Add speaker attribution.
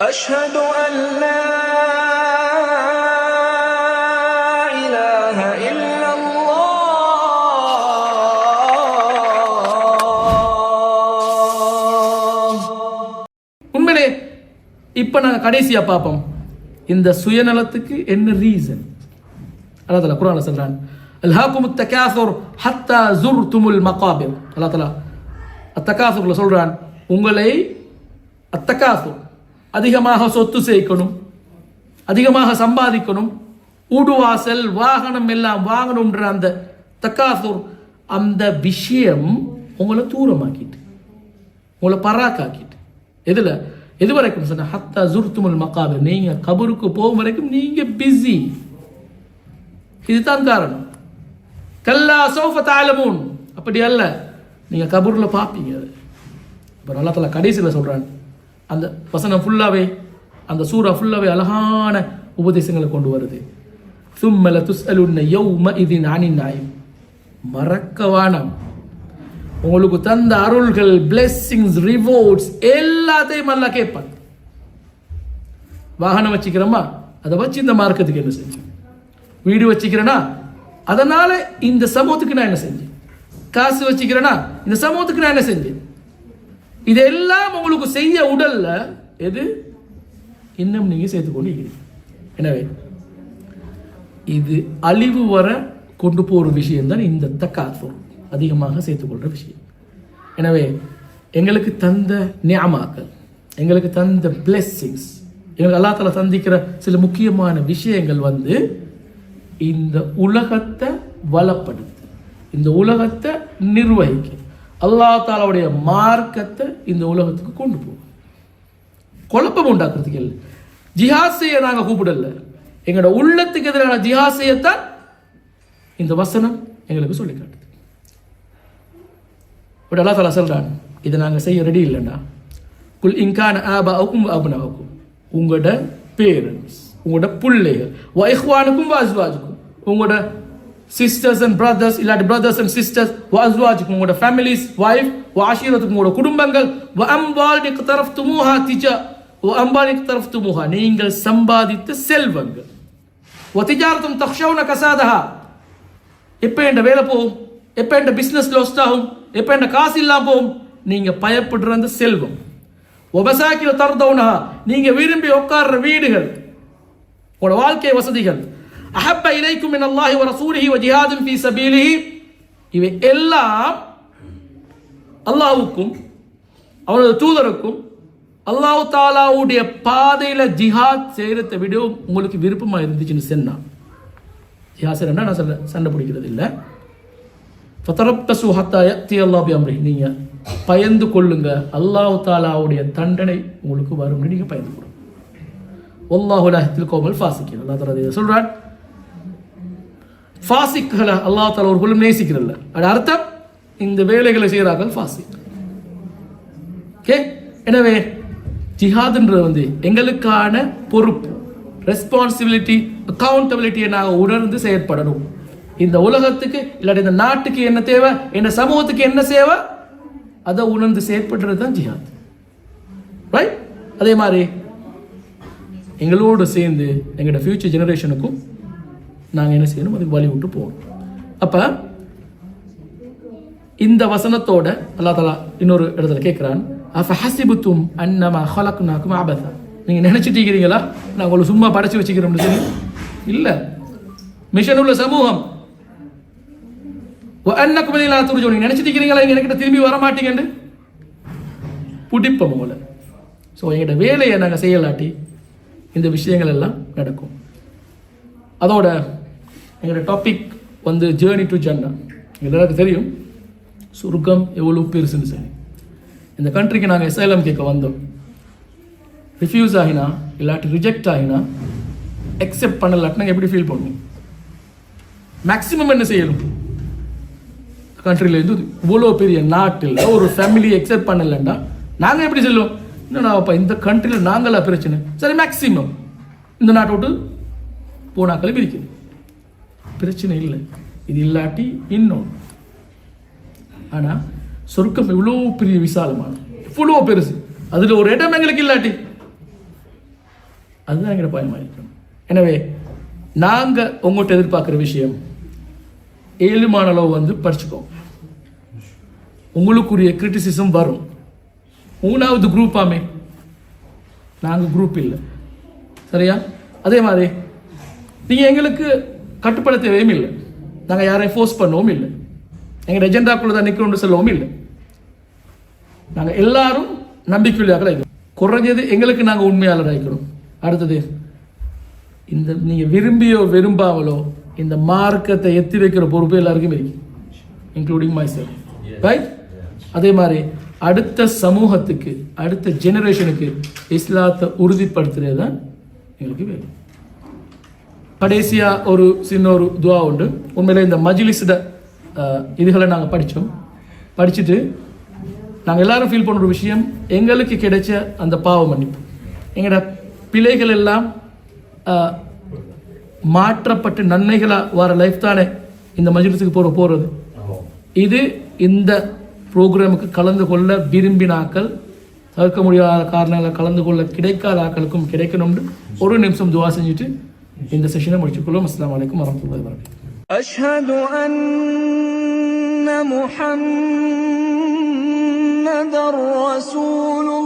Speaker 1: أشهد أن لا إله إلا الله
Speaker 2: உண்மையிலே இப்போ நாங்கள் கடைசியாக பார்ப்போம் இந்த சுயநலத்துக்கு என்ன ரீசன் அல்லா தலா குரான் சொல்றான் அல்ஹாக்கும் தகாசுர் ஹத்தா ஜுர் துமுல் மகாபிர் அல்லா தலா அத்தகாசுர்ல சொல்றான் உங்களை அத்தகாசுர் அதிகமாக சொத்து சேர்க்கணும் அதிகமாக சம்பாதிக்கணும். ஊடுவாசல் வாகனம் எல்லாம் வாங்கணுன்ற அந்த தக்காசூர் அந்த விஷயம் உங்களை தூரமாக்கிட்டு உங்களை பராக்காக்கிட்டு. எதில்? எது வரைக்கும் சொன்ன ஹத்தா ஜுர்த்துமல் மக்காது நீங்கள் கபருக்கு போகும் வரைக்கும் நீங்கள் பிஸி இதுதான் காரணம். கல்லா சோஃப தாலமூன். அப்படி அல்ல. நீங்கள் கபூரில் பார்ப்பீங்க அது. இப்போ நல்லா தலை கடைசியில் சொல்கிறான் அந்த வசனம் ஃபுல்லாகவே அந்த சூறா ஃபுல்லாகவே அழகான உபதேசங்களை கொண்டு வருது. சும்மல துஸ்அலுன்ன யௌம இது நானின் நாயம் மறக்கவானம் உங்களுக்கு தந்த அருள்கள் பிளெஸ்ஸிங்ஸ் ரிவோர்ட்ஸ் எல்லாத்தையும் நல்லா கேட்பான். வாகனம் வச்சுக்கிறோமா? அதை வச்சு இந்த மார்க்கத்துக்கு என்ன செஞ்சேன்? வீடு வச்சுக்கிறேன்னா அதனால இந்த சமூகத்துக்கு நான் என்ன செஞ்சேன்? காசு வச்சுக்கிறேன்னா இந்த சமூகத்துக்கு நான் என்ன செஞ்சேன்? இதெல்லாம் உங்களுக்கு செய்ய உடல்ல எது? இன்னும் நீங்க சேர்த்து கொண்டு எனவே இது அழிவு வர கொண்டு போகிற விஷயம்தான் இந்த தக்காத்துவம் அதிகமாக சேர்த்துக்கொள்கிற விஷயம். எனவே எங்களுக்கு தந்த நியாமாக்கள் எங்களுக்கு தந்த பிளெஸ்ஸிங்ஸ் எங்களுக்கு அல்லா தலா சந்திக்கிற சில முக்கியமான விஷயங்கள் வந்து இந்த உலகத்தை வளப்படுத்து இந்த உலகத்தை நிர்வகிக்க அல்லா தாலாவுடைய மார்க்கத்தை இந்த உலகத்துக்கு கொண்டு போகும். குழப்பம் உண்டாக்குறதுக்கு இல்லை. ஜிஹாசையை நாங்கள் கூப்பிடல. எங்களோட உள்ளத்துக்கு எதிரான ஜிஹாசையத்தான் இந்த வசனம் எங்களுக்கு சொல்லி காட்டுது. பட் அல்லா தாலா சொல்கிறான் இதை நாங்கள் செய்ய ரெடி இல்லைண்டா குல் இன்கான ஆபாவுக்கும் அபுனாவுக்கும். உங்களோட பேரண்ட்ஸ் உங்களோட பிள்ளைகள் வைஹ்வானுக்கும் வாஜ்வாஜுக்கும் உங்களோட சிஸ்டர்ஸ் அண்ட் பிரதர்ஸ் இல்லாட்டி பிரதர்ஸ் அண்ட் சிஸ்டர்ஸ் வாஸ்வாஜுக்கும் உங்களோட ஃபேமிலிஸ் வைஃப் வாஷீரத்துக்கும் உங்களோட குடும்பங்கள் அம்பால் தரஃப் துமுஹா திஜா அம்பாலிக் தரஃப் துமுஹா நீங்கள் சம்பாதித்த செல்வங்கள். ஒத்திஜாரத்தும் தக்ஷவுன கசாதஹா எப்போ என் வேலை போகும்? எப்போ என் பிஸ்னஸ் லோஸ்ட் ஆகும்? எப்போ என் காசு இல்லாம போகும்? நீங்கள் பயப்படுற அந்த செல்வம். ஒபசாக்கில தரதவுனா நீங்கள் விரும்பி உட்கார்ற வீடுகள் உங்களோட வாழ்க்கை வசதிகள் அஹப்ப இலைக்கும் மின் அல்லாஹி வ ரசூலிஹி வ ஜிஹாதும் ஃபீ சபீலிஹி இவை எல்லாம் அல்லாஹுக்கும் அவனது தூதருக்கும் அல்லாஹு தாலாவுடைய பாதையில் ஜிஹாத் செய்கிறத விட உங்களுக்கு விருப்பமா இருந்துச்சுன்னு சொன்னா ஜிஹாத் செய்யறா நான் சொல்ல சண்டை பிடிக்கிறது இல்லை ஃபத்தரப்ப ஹத்தா தி அல்லாஹ் பி அம்ரி நீங்கள் பயந்து கொள்ளுங்க அல்லாஹு தாலாவுடைய தண்டனை உங்களுக்கு வரும்னு நீங்கள் பயந்து கொள்ளுங்க ஒல்லாஹு லஹத்தில் கோமல் ஃபாசிக்கின் அல்லா தலா இதை ஃபாசிக்களை அல்லாஹ் தால ஒரு குழும் நேசிக்கிறல்ல அது அர்த்தம்? இந்த வேலைகளை செய்கிறார்கள் ஃபாசிக். ஓகே? எனவே ஜிஹாதுன்றது வந்து எங்களுக்கான பொறுப்பு. ரெஸ்பான்சிபிலிட்டி அக்கௌண்டபிலிட்டியை நாங்கள் உணர்ந்து செயற்படணும். இந்த உலகத்துக்கு இல்லாட்டி இந்த நாட்டுக்கு என்ன தேவை? இந்த சமூகத்துக்கு என்ன சேவை அதை உணர்ந்து செயற்படுறது தான் ஜிஹாத். ரைட் அதே மாதிரி எங்களோடு சேர்ந்து எங்களோட ஃபியூச்சர் ஜெனரேஷனுக்கும் நாங்கள் என்ன செய்யணும்? அதுக்கு வழி விட்டு போகணும். அப்போ இந்த வசனத்தோட அல்லா தலா இன்னொரு இடத்துல கேட்குறான் அஃபஹசிபுத்தும் அன்னமா ஹலக்குனாக்கும் ஆபத்தா நீங்கள் நினச்சிட்டீங்கிறீங்களா நான் உங்களை சும்மா படைச்சி வச்சுக்கிறோம்னு சொல்லி. இல்லை. மிஷன் உள்ள சமூகம். அன்னக்கும் இல்லாத துரிஜோ நீங்கள் நினச்சிட்டீங்களா என்கிட்ட திரும்பி வர மாட்டீங்கன்னு? பிடிப்போம் உங்களை. ஸோ எங்கள்கிட்ட வேலையை நாங்கள் செய்யலாட்டி இந்த விஷயங்கள் எல்லாம் நடக்கும். அதோட எங்களோட டாபிக் வந்து ஜேர்னி டு ஜன்னா எல்லாருக்கும் தெரியும். சுருக்கம் எவ்வளோ பெருசுன்னு சரி இந்த கண்ட்ரிக்கு நாங்கள் எஸ்ஐலம் கேட்க வந்தோம். ரிஃப்யூஸ் ஆகினா இல்லாட்டி ரிஜெக்ட் ஆகினா அக்செப்ட் நாங்கள் எப்படி ஃபீல் பண்ணுவோம்? மேக்ஸிமம் என்ன செய்யணும்? கண்ட்ரிலேருந்து இவ்வளோ பெரிய நாட்டில் ஒரு ஃபேமிலி அக்செப்ட் பண்ணலன்னா நாங்கள் எப்படி சொல்லுவோம் என்னடா அப்போ இந்த கண்ட்ரியில் நாங்களா பிரச்சனை. சரி மேக்ஸிமம் இந்த நாட்டை விட்டு போனாக்களை பிரிக்கணும் பிரச்சனை இல்லை. இது இல்லாட்டி இன்னும். ஆனால் சொர்க்கம் இவ்வளோ பெரிய விசாலமானது. இவ்வளோ பெருசு. அதில் ஒரு இடம் எங்களுக்கு இல்லாட்டி. அதுதான் எங்களை பயமாக இருக்கணும். எனவே நாங்கள் உங்கள்கிட்ட எதிர்பார்க்குற விஷயம் ஏழுமான அளவு வந்து படிச்சுக்கோங்க உங்களுக்குரிய கிரிட்டிசிசம் வரும். மூணாவது குரூப்பாமே நாங்கள் குரூப் இல்லை. சரியா? அதே மாதிரி நீங்கள் எங்களுக்கு கட்டுப்பட இல்லை. நாங்கள் யாரையும் ஃபோர்ஸ் பண்ணவும் இல்லை. எங்கள் எஜெண்டாக்குள்ள தான் நிற்கணும்னு சொல்லவும் இல்லை. நாங்கள் எல்லாரும் நம்பிக்கையாக இருக்கிறோம். குறைஞ்சது எங்களுக்கு நாங்கள் உண்மையாளராக இருக்கிறோம் அடுத்தது இந்த நீங்கள் விரும்பியோ விரும்பாமலோ இந்த மார்க்கத்தை எத்தி வைக்கிற பொறுப்பு எல்லாருக்கும் இருக்கு. இன்க்ளூடிங் மை செல் ரைட் அதே மாதிரி அடுத்த சமூகத்துக்கு அடுத்த ஜெனரேஷனுக்கு இஸ்லாத்தை உறுதிப்படுத்துறது தான் எங்களுக்கு வேணும். கடைசியாக ஒரு சின்ன ஒரு துவா உண்டு. உண்மையில் இந்த மஜ்லிஸோட இதுகளை நாங்கள் படித்தோம் படிச்சுட்டு நாங்கள் எல்லாரும் ஃபீல் பண்ண ஒரு விஷயம் எங்களுக்கு கிடைச்ச அந்த பாவ மன்னிப்பு. எங்களோட பிழைகள் எல்லாம் மாற்றப்பட்டு நன்மைகளாக வர லைஃப் தானே இந்த மஜிலிஸுக்கு போகிற போகிறது இது இந்த ப்ரோக்ராமுக்கு கலந்து கொள்ள விரும்பினாக்கள் தவிர்க்க முடியாத காரணங்களை கலந்து கொள்ள கிடைக்காத ஆக்களுக்கும் கிடைக்கணும்னு ஒரு நிமிஷம் துவா செஞ்சுட்டு In the session multiculum. Assalamu alaikum wa rahmatullahi wa barakatuh.
Speaker 1: أشهد أن محمد رسول